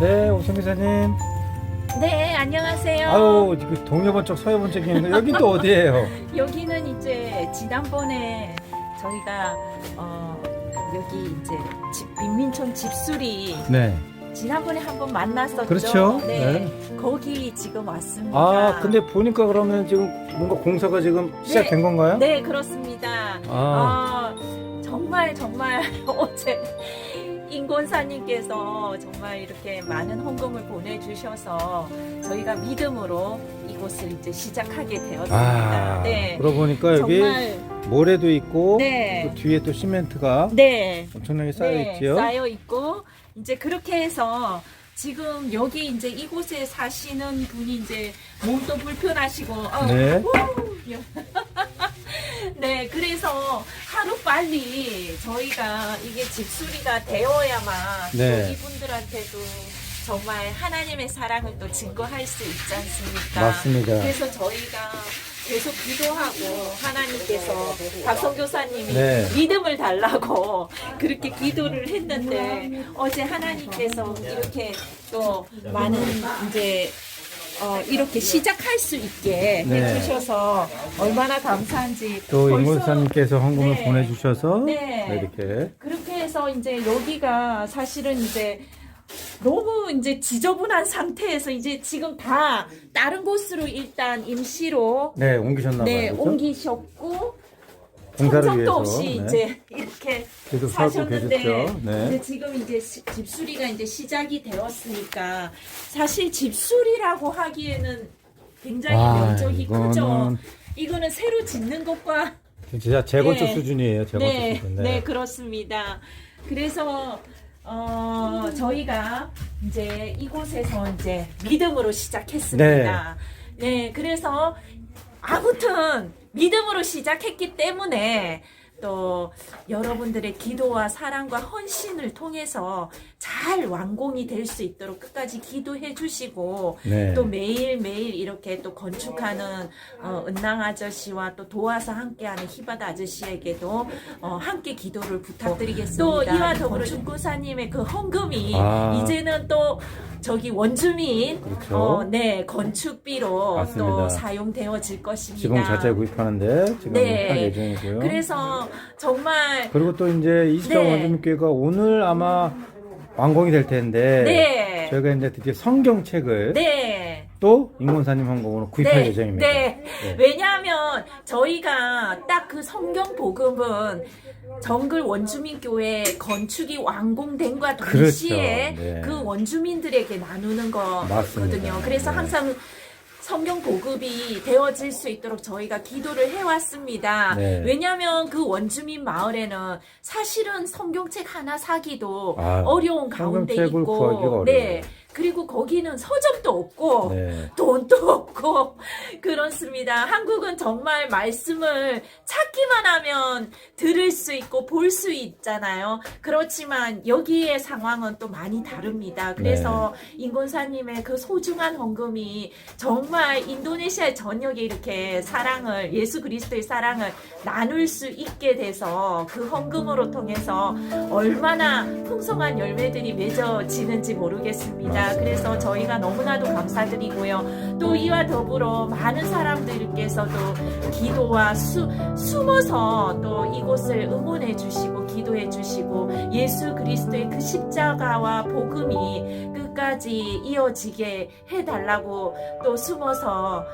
네, 오성 기사님. 네, 안녕하세요. 아유, 그 동해번쩍 서해번쩍이는데 여긴 또 어디예요? 여기는 이제 지난번에 저희가 어, 여기 이제 집 빈민촌 집수리 네. 지난번에 한번 만났었죠. 그렇죠. 네. 거기 지금 왔습니다. 아, 근데 보니까 그러면 지금 뭔가 공사가 지금 시작된 건가요? 네, 그렇습니다. 아, 아, 정말 정말 어제 인권사님께서 정말 이렇게 많은 헌금을 보내주셔서 저희가 믿음으로 이곳을 이제 시작하게 되었습니다. 아, 네. 그러고 보니까 여기 정말 모래도 있고 네. 또 뒤에 또 시멘트가 네. 엄청나게 쌓여 네, 있지요. 쌓여 있고 이제 그렇게 해서 지금 여기 이제 이곳에 사시는 분이 이제 몸도 불편하시고 어, 네. 네 그래서 하루 빨리 저희가 이게 집수리가 되어야만 네. 또 이분들한테도 정말 하나님의 사랑을 또 증거할 수 있지 않습니까? 맞습니다. 그래서 저희가 계속 기도하고 하나님께서 박성교사님이 네. 믿음을 달라고 그렇게 기도를 했는데 어제 하나님께서 이렇게 또 많은 이제 어, 이렇게 시작할 수 있게 네. 해주셔서 얼마나 감사한지 또 벌써 임원사님께서 헌금을 네. 보내주셔서 네. 이렇게 그렇게 해서 이제 여기가 사실은 이제 너무 이제 지저분한 상태에서 이제 지금 다 다른 곳으로 일단 임시로 네 옮기셨나 봐요. 네 그죠? 옮기셨고 공사를 위해서 없이 네. 이제 이렇게 계속 사셨는데 계셨죠. 네. 지금 이제 시- 집수리가 이제 시작이 되었으니까 사실 집수리라고 하기에는 굉장히 와, 면적이 크죠. 이거는 이거는 새로 짓는 것과 진짜 재건축 네. 수준이에요. 재건축 네, 수준. 네, 그렇습니다. 그래서 어, 저희가 이제 이곳에서 이제 믿음으로 시작했습니다. 네. 그래서 아무튼 믿음으로 시작했기 때문에 또 여러분들의 기도와 사랑과 헌신을 통해서 잘 완공이 될 수 있도록 끝까지 기도해 주시고 네. 또 매일매일 이렇게 또 건축하는 어, 은낭 아저씨와 또 도와서 함께하는 희바다 아저씨에게도 어, 함께 기도를 부탁드리겠습니다. 또 이와 더불어 중구사님의 그 헌금이 아. 이제는 또 저기 원주민 그렇죠. 어, 네 건축비로 맞습니다. 또 사용되어질 것입니다. 지붕 자체 구입하는데 지금 네. 할 예정이고요. 그래서 정말 그리고 또 이제 이시정 네. 원주민교회가 오늘 아마 완공이 될 텐데 네. 저희가 이제 드디어 성경책을 네. 또 임원사님 헌금으로 구입할 네, 예정입니다. 네. 네. 왜냐하면 저희가 딱 그 성경 복음은 정글 원주민교회 건축이 완공된과 동시에 그렇죠. 네. 그 원주민들에게 나누는 거거든요. 그래서 네. 항상 성경 보급이 되어질 수 있도록 저희가 기도를 해왔습니다. 네. 왜냐하면 그 원주민 마을에는 사실은 성경책 하나 사기도 아유, 어려운 가운데 있고. 네. 그리고 거기는 서점도 없고, 네. 돈도 없고 그렇습니다. 한국은 정말 말씀을 찾기만 하면 들을 수 있고 볼 수 있잖아요. 그렇지만 여기의 상황은 또 많이 다릅니다. 그래서 네. 인권사님의 그 소중한 헌금이 정말 인도네시아 전역에 이렇게 사랑을 예수 그리스도의 사랑을 나눌 수 있게 돼서 그 헌금으로 통해서 얼마나 풍성한 열매들이 맺어지는지 모르겠습니다. 그래서 저희가 너무나도 감사드리고요. 또 이와 더불어 많은 사람들께서도 기도와 수, 숨어서 또 이곳을 응원해 주시고 기도해 주시고 예수 그리스도의 그 십자가와 복음이 끝까지 이어지게 해달라고 또 숨어서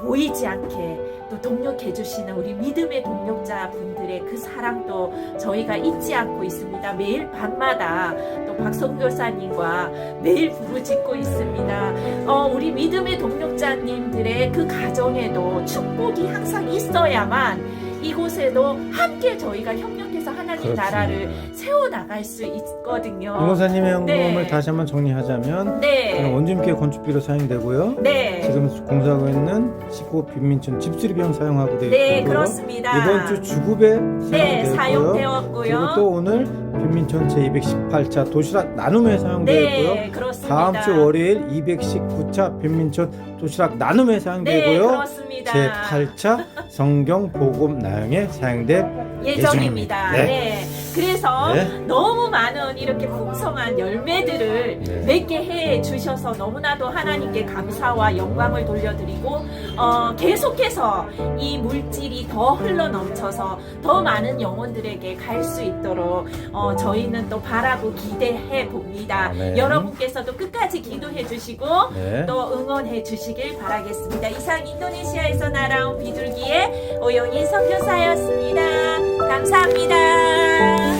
보이지 않게 또 동력해 주시는 우리 믿음의 동력자 분들의 그 사랑도 저희가 잊지 않고 있습니다. 매일 밤마다 또 박성교사님과 매일 부르짖고 있습니다. 어, 우리 믿음의 동력자님들의 그 가정에도 축복이 항상 있어야만 이곳에도 함께 저희가 협력해서 하나님 나라를 세워 나갈 수 있거든요. 임원사님의 헌금을 네. 다시 한번 정리하자면 네. 원주민교회 건축비로 사용되고요. 네. 지금 공사하고 있는 19 빈민촌 집수리 비용 사용하고 되어 네, 있고요. 그렇습니다. 이번 주 주급에 네, 사용되었고요. 사용되었고요. 그리고 또 오늘 빈민촌 제218차 도시락 나눔에 사용되었고요. 네, 그렇습니다. 다음 주 월요일 219차 빈민촌 도시락 나눔에 네, 사용되고요. 그렇습니다. 제 8차 성경 복음 나영에 사용될 예정입니다. 예정입니다. 네. 그래서 네. 너무 많은 이렇게 풍성한 열매들을 네. 맺게 해 주셔서 너무나도 하나님께 감사와 영광을 돌려드리고 어, 계속해서 이 물질이 더 흘러 넘쳐서 더 많은 영혼들에게 갈 수 있도록 어, 저희는 또 바라고 기대해 봅니다. 아멘. 여러분께서도 끝까지 기도해 주시고 네. 또 응원해 주시길 바라겠습니다. 이상 인도네시아에서 날아온 비둘기의 오영희 선교사였습니다.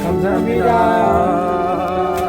감사합니다. 감사합니다.